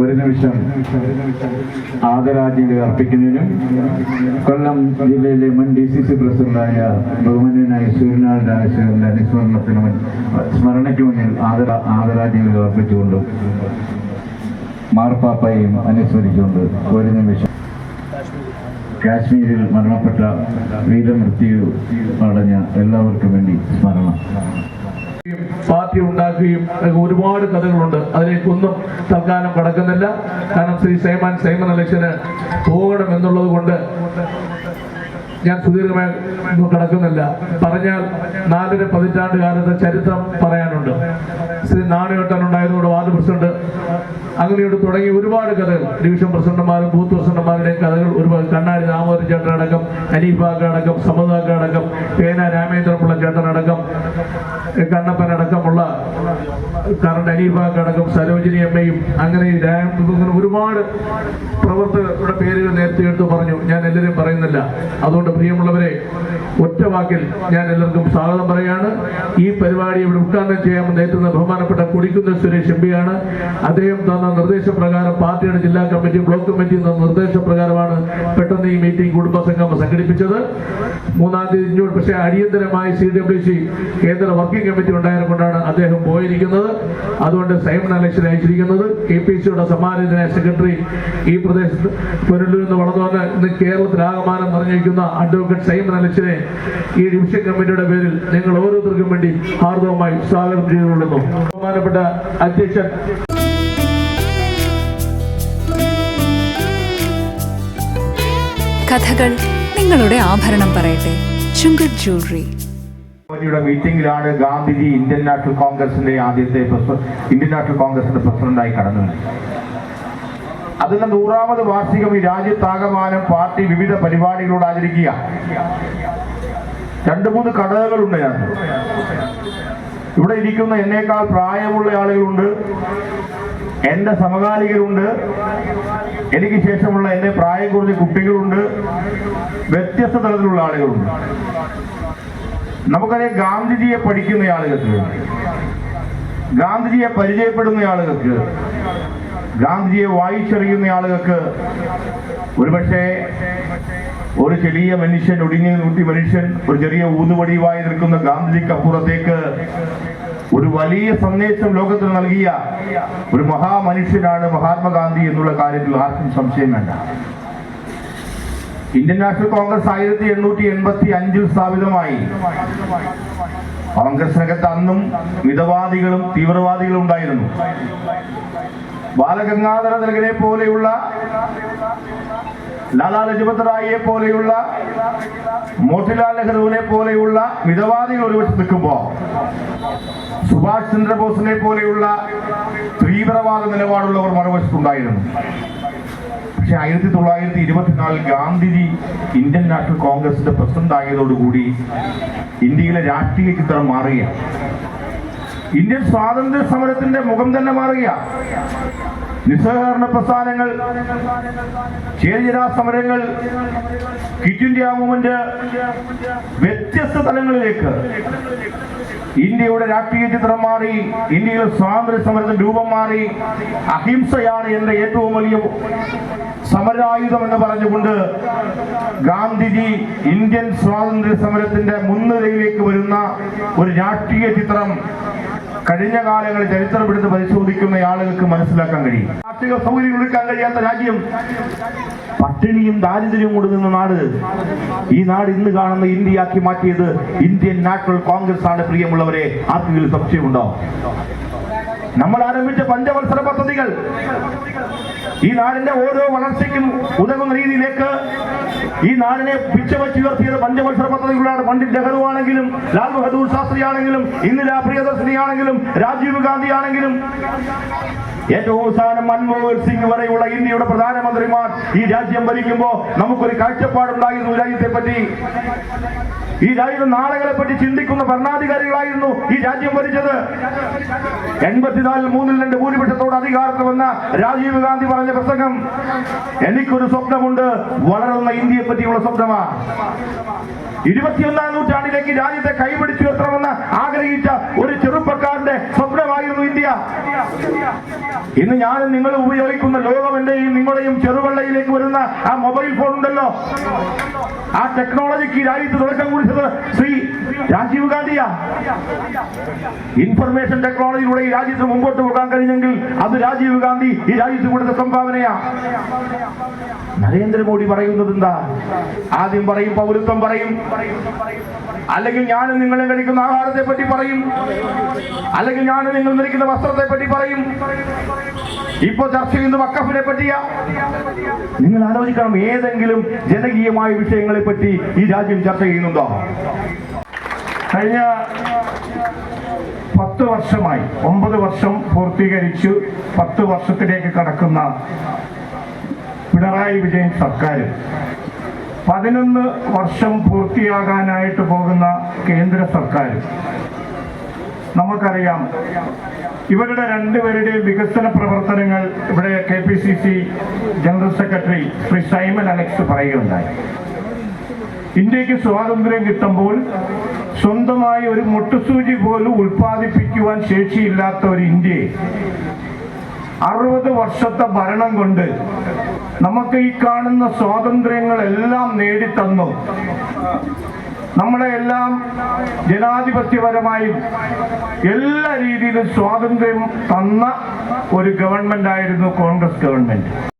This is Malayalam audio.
ഒരു നിമിഷം. ആദരാജ്ഞലി അർപ്പിക്കുന്നതിനും കൊല്ലം ജില്ലയിലെ മുൻ ഡി സി സി പ്രസിഡന്റായ ബഹുമാനായ സൂര്യനാഥ് രാജശേഖരന്റെ അനുസ്മരണത്തിന് മുൻ സ്മരണയ്ക്ക് മുന്നിൽ ആദര ആദരാജ്ഞലി അർപ്പിച്ചുകൊണ്ട് മാർപ്പാപ്പയും അനുസ്മരിച്ചുകൊണ്ട് ഒരു നിമിഷം. കാശ്മീരിൽ മരണപ്പെട്ട വീരമൃത്യു അടഞ്ഞ എല്ലാവർക്കും വേണ്ടി സ്മരണം. ഒക്കെ ഒരുപാട് കഥകളുണ്ട്. അതിലേക്കൊന്നും തൽക്കാലം കടക്കുന്നില്ല. കാരണം ശ്രീ സേമാൻ സേമൻ അലക്ഷന് പോകണം എന്നുള്ളത് കൊണ്ട് ഞാൻ സുദീർഘമായി കടക്കുന്നില്ല. പറഞ്ഞാൽ നാലര പതിറ്റാണ്ട് കാലത്തെ ചരിത്രം പറയാനുണ്ട്. ശ്രീ നാണയോട്ടൻ ഉണ്ടായതുകൊണ്ട് വാർഡ് പ്രസിഡന്റ് അങ്ങനെയോട് തുടങ്ങി ഒരുപാട് കഥകൾ. ഡിവിഷൻ പ്രസിഡന്റുമാരും ബൂത്ത് പ്രസിഡന്റുമാരുടെയും കഥകൾ ഒരുപാട് കണ്ണാടി ദാമോദരൻ ചേട്ടൻ അടക്കം അനീഫാക്ക അടക്കം സമതാക്ക അടക്കം പേന രാമേന്ദ്രപിള്ള ചേട്ടനടക്കം കണ്ണപ്പനടക്കമുള്ള കറണ്ട് അലീഫാക്കടക്കം സരോജിനി അമ്മയും അങ്ങനെ അങ്ങനെ ഒരുപാട് പ്രവർത്തകരുടെ പേരുകൾ നേരത്തെ എടുത്തു പറഞ്ഞു. ഞാൻ എല്ലാവരും പറയുന്നില്ല. അതുകൊണ്ട് പ്രിയമുള്ളവരെ ഒറ്റ വാക്കിൽ ഞാൻ എല്ലാവർക്കും സ്വാഗതം പറയാണ്. ഈ പരിപാടി ഇവിടെ ഉദ്ഘാടനം ചെയ്യാമെന്ന് നേരിടുന്ന ബഹുമാനപ്പെട്ട കുടിക്കുന്ന സുരേഷ് എം പിയാണ് അദ്ദേഹം തന്ന നിർദ്ദേശപ്രകാരം പാർട്ടിയുടെ ജില്ലാ കമ്മിറ്റി ബ്ലോക്ക് കമ്മിറ്റി എന്ന നിർദ്ദേശപ്രകാരമാണ് പെട്ടെന്ന് ഈ മീറ്റിംഗ് കുടുംബസംഘം സംഘടിപ്പിച്ചത്. മൂന്നാം തീയതി പക്ഷേ അടിയന്തരമായി സി ഡബ്ല്യു സി കേന്ദ്ര വർക്കിംഗ് കമ്മിറ്റി ഉണ്ടായതുകൊണ്ടാണ് അദ്ദേഹം പോയിരിക്കുന്നത്. അതുകൊണ്ട് സൈമൺ അലക്ഷൻ അയച്ചിരിക്കുന്നത്. കെ പി സിയുടെ സമാനത്തിനായ സെക്രട്ടറി ഈ പ്രദേശത്ത് പുനലൂരിൽ നിന്ന് വളർന്നു വന്ന് ഇന്ന് കേരളത്തിലാകമാനം നിറഞ്ഞിരിക്കുന്ന അഡ്വക്കേറ്റ് സൈമൺ അലക്ഷനെ ഈ ഡിവിഷൻ കമ്മിറ്റിയുടെ പേരിൽ നിങ്ങൾ ഓരോരുത്തർക്കും വേണ്ടി ഹാർദവമായി സ്വാഗതം ചെയ്തുകൊള്ളുന്നു. ബഹുമാനപ്പെട്ട അധ്യക്ഷൻ കഥകൾ നിങ്ങളുടെ ആഭരണം പറയട്ടെ. ചുങ്കർ ജ്വല്ലറി. കമ്മിറ്റിയുടെ മീറ്റിംഗിലാണ് ഗാന്ധിജി ഇന്ത്യൻ നാഷണൽ കോൺഗ്രസിന്റെ ആദ്യത്തെ ഇന്ത്യൻ നാഷണൽ കോൺഗ്രസിന്റെ പ്രസിഡന്റായി കടന്നു. അതിന്റെ നൂറാമത് വാർഷികം ഈ രാജ്യത്താകമാനം പാർട്ടി വിവിധ പരിപാടികളോട് ആചരിക്കുക. രണ്ട് മൂന്ന് ഘടകങ്ങളുണ്ട് ഞാൻ ഇവിടെ ഇരിക്കുന്ന എന്നേക്കാൾ പ്രായമുള്ള ആളുകളുണ്ട്. എന്റെ സമകാലികരുണ്ട്. എനിക്ക് ശേഷമുള്ള എന്റെ പ്രായം കുറഞ്ഞ കുട്ടികളുണ്ട്. വ്യത്യസ്ത തലത്തിലുള്ള ആളുകളുണ്ട്. നമുക്കറിയാം ഗാന്ധിജിയെ പഠിക്കുന്ന ആളുകൾക്ക് ഗാന്ധിജിയെ പരിചയപ്പെടുന്ന ആളുകൾക്ക് ഗാന്ധിജിയെ വായിച്ചറിയുന്ന ആളുകൾക്ക് ഒരുപക്ഷെ ഒരു ചെറിയ മനുഷ്യൻ ഒടിഞ്ഞു നൂറ്റി മനുഷ്യൻ ഒരു ചെറിയ ഊതുവടിയുമായി നിൽക്കുന്ന ഗാന്ധിജിക്ക് അപ്പുറത്തേക്ക് ഒരു വലിയ സന്ദേശം ലോകത്തിന് നൽകിയ ഒരു മഹാമനുഷ്യനാണ് മഹാത്മാഗാന്ധി എന്നുള്ള കാര്യത്തിൽ ആർക്കും സംശയം വേണ്ട. ഇന്ത്യൻ നാഷണൽ കോൺഗ്രസ് ആയിരത്തി എണ്ണൂറ്റി എൺപത്തി അഞ്ചിൽ സ്ഥാപിതമായി. കോൺഗ്രസിനകത്ത് അന്നും മിതവാദികളും തീവ്രവാദികളും ഉണ്ടായിരുന്നു. ബാലഗംഗാധര തിലകനെ പോലെയുള്ള ലാലാ ലജപത് റായിയെ പോലെയുള്ള മോത്തിലാൽ നെഹ്റുവിനെ പോലെയുള്ള മിതവാദികൾ ഒരുപക്ഷെ നിൽക്കുമ്പോ സുഭാഷ് ചന്ദ്രബോസിനെ പോലെയുള്ള തീവ്രവാദ നിലപാടുള്ളവർ മറുവശത്തുണ്ടായിരുന്നു. പക്ഷെ ആയിരത്തി തൊള്ളായിരത്തി ഇരുപത്തിനാലിൽ ഗാന്ധിജി ഇന്ത്യൻ നാഷണൽ കോൺഗ്രസിന്റെ പ്രസിഡന്റ് ആയതോടുകൂടി ഇന്ത്യയിലെ രാഷ്ട്രീയ ചിത്രം മാറുകയാണ്. ഇന്ത്യൻ സ്വാതന്ത്ര്യ സമരത്തിന്റെ മുഖം തന്നെ മാറുക നിസ്സഹകരണ പ്രസ്ഥാനങ്ങൾ ചേരിചരാ സമരങ്ങൾ ഇന്ത്യ മൂവ്മെന്റ് വ്യത്യസ്ത തലങ്ങളിലേക്ക് ഇന്ത്യയുടെ രാഷ്ട്രീയ ചിത്രം മാറി ഇന്ത്യയിൽ സ്വാതന്ത്ര്യ സമരത്തിന് രൂപം മാറി അഹിംസയാണ് എന്റെ ഏറ്റവും വലിയ സമരായുധം എന്ന് പറഞ്ഞുകൊണ്ട് ഗാന്ധിജി ഇന്ത്യൻ സ്വാതന്ത്ര്യ സമരത്തിന്റെ മുൻനിരയിലേക്ക് വരുന്ന ഒരു രാഷ്ട്രീയ ചിത്രം കഴിഞ്ഞ കാലങ്ങളിൽ ചരിത്രമെടുത്ത് പരിശോധിക്കുന്ന ആളുകൾക്ക് മനസ്സിലാക്കാൻ കഴിയും. കാർഷിക സൗകര്യം കൊടുക്കാൻ കഴിയാത്ത രാജ്യം പട്ടിണിയും ദാരിദ്ര്യവും കൊണ്ട് നിന്ന നാട്. ഈ നാട് ഇന്ന് കാണുന്ന ഇന്ത്യയാക്കി മാറ്റിയത് ഇന്ത്യൻ നാഷണൽ കോൺഗ്രസ് ആണ് പ്രിയമുള്ളവരെ. ആർക്കെങ്കിലും സംശയമുണ്ടോ? നമ്മൾ ആരംഭിച്ച പഞ്ചവത്സര പദ്ധതികൾ ഈ നാടിന്റെ ഓരോ വളർച്ചയ്ക്കും ഉതകുന്ന രീതിയിലേക്ക് ഈ നാടിനെ പിച്ചവച്ചുയർത്തിയത് പഞ്ചവത്സര പദ്ധതികളാണ് പണ്ഡിറ്റ് നെഹ്റു ആണെങ്കിലും ലാൽ ബഹദൂർ ശാസ്ത്രി ആണെങ്കിലും ഇന്ദിരാ പ്രിയദർശിനി ആണെങ്കിലും രാജീവ് ഗാന്ധി ആണെങ്കിലും. ഏറ്റവും അവസാനം മൻമോഹൻ സിംഗ് വരെയുള്ള ഇന്ത്യയുടെ പ്രധാനമന്ത്രിമാർ ഈ രാജ്യം ഭരിക്കുമ്പോൾ നമുക്കൊരു കാഴ്ചപ്പാടുണ്ടായിരുന്നു രാജ്യത്തെ പറ്റി ഈ രാജ്യത്തെ നാളുകളെ പറ്റി ചിന്തിക്കുന്ന ഭരണാധികാരികളായിരുന്നു ഈ രാജ്യം ഭരിച്ചത്. എൺപത്തിനാലിൽ മൂന്നിൽ രണ്ട് ഭൂരിപക്ഷത്തോട് അധികാരത്തിൽ വന്ന രാജീവ് ഗാന്ധി പറഞ്ഞ പ്രസംഗം എനിക്കൊരു സ്വപ്നമുണ്ട് വളരുന്ന ഇന്ത്യയെ പറ്റിയുള്ള സ്വപ്നമാ. ഇരുപത്തിയൊന്നാം നൂറ്റാണ്ടിലേക്ക് രാജ്യത്തെ കൈപിടിച്ചുയർത്തണമെന്ന് ആഗ്രഹിച്ച ഒരു ചെറുപ്പക്കാരന്റെ സ്വപ്നമായിരുന്നു ഇന്ത്യ. ഇന്ന് ഞാനും നിങ്ങൾ ഉപയോഗിക്കുന്ന ലോകം എന്റെയും നിങ്ങളുടെയും ചെറുവള്ളയിലേക്ക് വരുന്ന ആ മൊബൈൽ ഫോൺ ഉണ്ടല്ലോ. ആ ടെക്നോളജിക്ക് രാജ്യത്ത് തുടക്കം കുറിച്ചത് ശ്രീ രാജീവ് ഗാന്ധിയാ. ഇൻഫർമേഷൻ ടെക്നോളജിയിലൂടെ ഈ രാജ്യത്ത് മുമ്പോട്ട് പോകാൻ കഴിഞ്ഞെങ്കിൽ അത് രാജീവ് ഗാന്ധി ഈ രാജ്യത്ത് കൊടുത്ത സംഭാവനയാ. നരേന്ദ്രമോദി പറയുന്നത് എന്താ? ആദ്യം പറയും പൗരത്വം പറയും. അല്ലെങ്കിൽ ഞാനും നിങ്ങളും കഴിക്കുന്ന ആഹാരത്തെ പറ്റി പറയും. അല്ലെങ്കിൽ ഞാനും നിങ്ങൾ ധരിക്കുന്ന വസ്ത്രത്തെ പറ്റി പറയും. ഇപ്പൊ ചർച്ച ചെയ്യുന്ന വക്കഫിനെ പറ്റിയ? നിങ്ങൾ ആലോചിക്കണം ഏതെങ്കിലും ജനകീയമായ വിഷയങ്ങളെ പറ്റി ഈ രാജ്യം ചർച്ച ചെയ്യുന്നുണ്ടോ? കഴിഞ്ഞ പത്ത് വർഷമായി ഒമ്പത് വർഷം പൂർത്തീകരിച്ചു പത്ത് വർഷത്തിലേക്ക് കടക്കുന്ന പിണറായി വിജയൻ സർക്കാർ പതിനൊന്ന് വർഷം പൂർത്തിയാകാനായിട്ട് പോകുന്ന കേന്ദ്ര സർക്കാർ നമുക്കറിയാം ഇവരുടെ രണ്ടുപേരുടെയും വികസന പ്രവർത്തനങ്ങൾ ഇവിടെ K P C C general secretary Shri Simon Alex പറയുകയുണ്ടായി. ഇന്ത്യയ്ക്ക് സ്വാതന്ത്ര്യം കിട്ടുമ്പോൾ സ്വന്തമായി ഒരു മുട്ടുസൂചി പോലും ഉൽപ്പാദിപ്പിക്കുവാൻ ശേഷിയില്ലാത്ത ഒരു ഇന്ത്യയെ അറുപത് വർഷത്തെ ഭരണം കൊണ്ട് നമുക്ക് ഈ കാണുന്ന സ്വാതന്ത്ര്യങ്ങളെല്ലാം നേടിത്തന്നു. നമ്മളെ എല്ലാം ജനാധിപത്യപരമായും എല്ലാ രീതിയിലും സ്വാതന്ത്ര്യം തന്ന ഒരു ഗവൺമെന്റ് ആയിരുന്നു കോൺഗ്രസ് ഗവൺമെന്റ്.